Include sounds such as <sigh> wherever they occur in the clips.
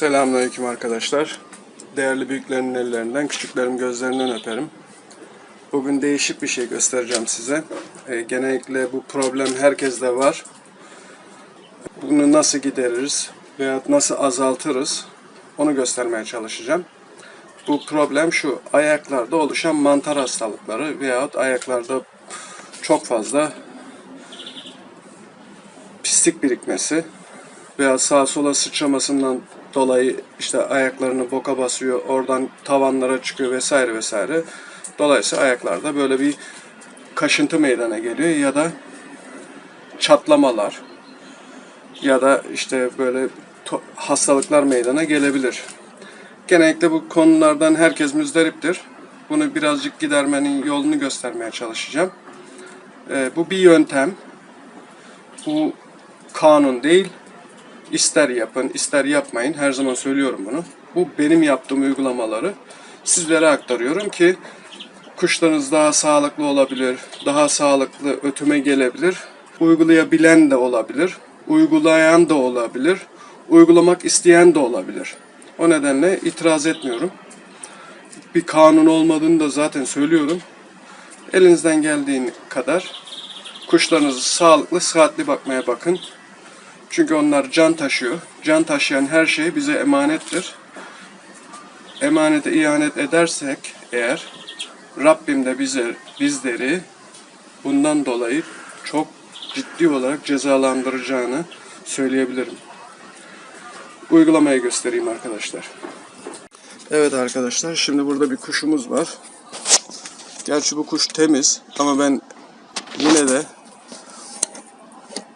Selamünaleyküm arkadaşlar. Değerli büyüklerimin ellerinden, küçüklerim gözlerinden öperim. Bugün değişik bir şey göstereceğim size. Ee, genellikle bu problem herkeste var. Bunu nasıl gideririz veya nasıl azaltırız onu göstermeye çalışacağım. Bu problem şu, ayaklarda oluşan mantar hastalıkları veyahut ayaklarda çok fazla pislik birikmesi veya sağa sola sıçramasından dolayı işte ayaklarını boka basıyor, oradan tavanlara çıkıyor vesaire vesaire. Dolayısıyla ayaklarda böyle bir kaşıntı meydana geliyor ya da çatlamalar ya da işte böyle hastalıklar meydana gelebilir. Genellikle bu konulardan herkes müzdariptir. Bunu birazcık gidermenin yolunu göstermeye çalışacağım. Ee, bu bir yöntem. Bu kanun değil. İster yapın, ister yapmayın. Her zaman söylüyorum bunu. Bu benim yaptığım uygulamaları sizlere aktarıyorum ki kuşlarınız daha sağlıklı olabilir, daha sağlıklı ötüme gelebilir. Uygulayabilen de olabilir, uygulayan da olabilir, uygulamak isteyen de olabilir. O nedenle itiraz etmiyorum. Bir kanun olmadığını da zaten söylüyorum. Elinizden geldiğin kadar kuşlarınızı sağlıklı, sıhhatli bakmaya bakın. Çünkü onlar can taşıyor. Can taşıyan her şey bize emanettir. Emanete ihanet edersek eğer Rabbim de bize bizleri bundan dolayı çok ciddi olarak cezalandıracağını söyleyebilirim. Uygulamayı göstereyim arkadaşlar. Evet arkadaşlar şimdi burada bir kuşumuz var. Gerçi bu kuş temiz ama ben yine de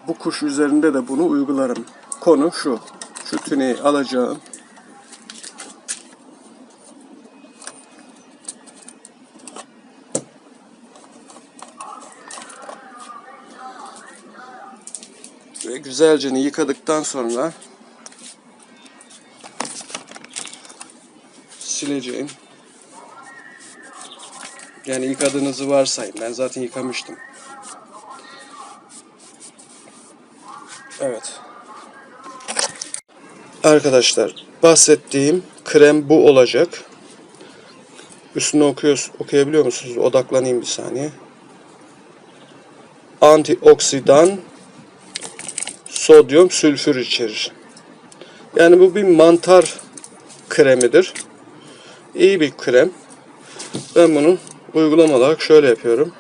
bu kuş üzerinde de bunu uygularım. Konu şu. Şu tüneyi alacağım. Ve güzelce yıkadıktan sonra sileceğim. Yani yıkadığınızı varsayın. Ben zaten yıkamıştım. Evet. Arkadaşlar bahsettiğim krem bu olacak. Üstüne okuyoruz, okuyabiliyor musunuz? Odaklanayım bir saniye. Antioksidan sodyum sülfür içerir. Yani bu bir mantar kremidir. İyi bir krem. Ben bunu uygulama olarak şöyle yapıyorum.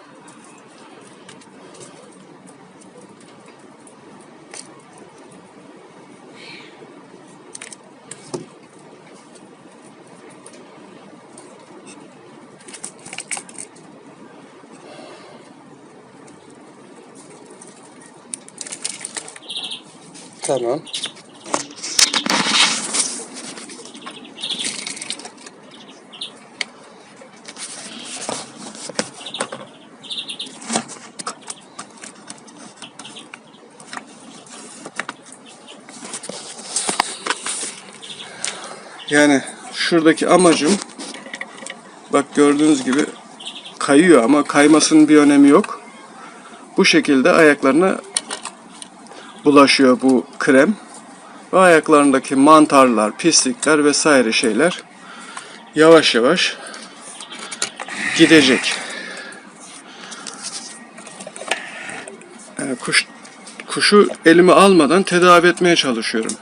Tamam. Yani şuradaki amacım bak gördüğünüz gibi kayıyor ama kaymasının bir önemi yok. Bu şekilde ayaklarına bulaşıyor bu krem. Ve ayaklarındaki mantarlar, pislikler vesaire şeyler yavaş yavaş gidecek. Yani kuş, kuşu elime almadan tedavi etmeye çalışıyorum.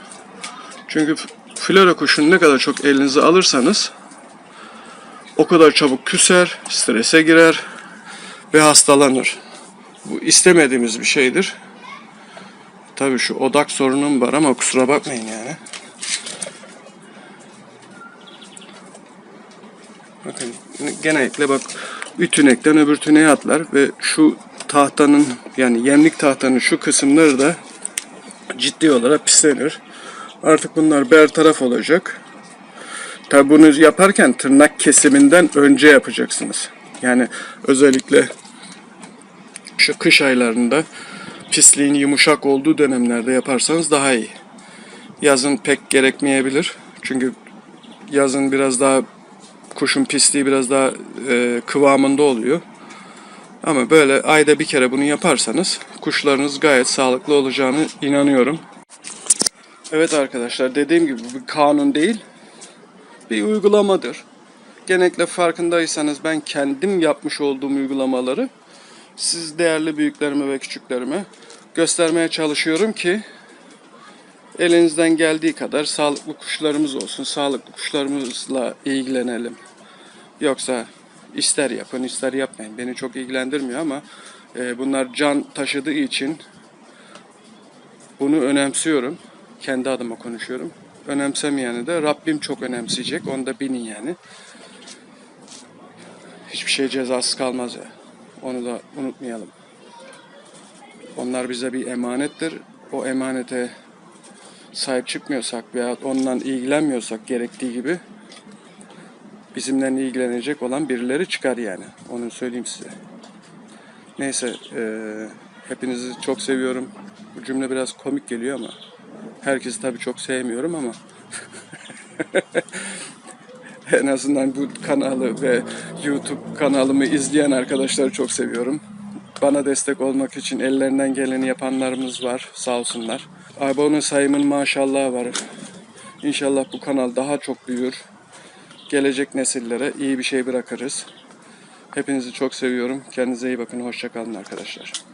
Çünkü flora kuşunu ne kadar çok elinize alırsanız o kadar çabuk küser, strese girer ve hastalanır. Bu istemediğimiz bir şeydir. Tabii şu odak sorunum var ama kusura bakmayın yani. Bakın genellikle bak bir tünekten öbür tüneğe atlar ve şu tahtanın yani yemlik tahtanın şu kısımları da ciddi olarak pislenir. Artık bunlar bertaraf olacak. Tabi bunu yaparken tırnak kesiminden önce yapacaksınız. Yani özellikle şu kış aylarında pisliğin yumuşak olduğu dönemlerde yaparsanız daha iyi. Yazın pek gerekmeyebilir. Çünkü yazın biraz daha kuşun pisliği biraz daha e, kıvamında oluyor. Ama böyle ayda bir kere bunu yaparsanız kuşlarınız gayet sağlıklı olacağını inanıyorum. Evet arkadaşlar dediğim gibi bu bir kanun değil. Bir uygulamadır. Genellikle farkındaysanız ben kendim yapmış olduğum uygulamaları siz değerli büyüklerime ve küçüklerime göstermeye çalışıyorum ki elinizden geldiği kadar sağlıklı kuşlarımız olsun. Sağlıklı kuşlarımızla ilgilenelim. Yoksa ister yapın ister yapmayın. Beni çok ilgilendirmiyor ama e, bunlar can taşıdığı için bunu önemsiyorum. Kendi adıma konuşuyorum. Önemsemeyeni de Rabbim çok önemseyecek. Onu da bilin yani. Hiçbir şey cezasız kalmaz ya. Onu da unutmayalım. Onlar bize bir emanettir. O emanete sahip çıkmıyorsak veya ondan ilgilenmiyorsak gerektiği gibi bizimle ilgilenecek olan birileri çıkar yani. Onu söyleyeyim size. Neyse, eee, hepinizi çok seviyorum. Bu cümle biraz komik geliyor ama herkesi tabii çok sevmiyorum ama <laughs> <laughs> en azından bu kanalı ve YouTube kanalımı izleyen arkadaşları çok seviyorum. Bana destek olmak için ellerinden geleni yapanlarımız var. Sağ olsunlar. Abone sayımın maşallah var. İnşallah bu kanal daha çok büyür. Gelecek nesillere iyi bir şey bırakırız. Hepinizi çok seviyorum. Kendinize iyi bakın. Hoşça kalın arkadaşlar.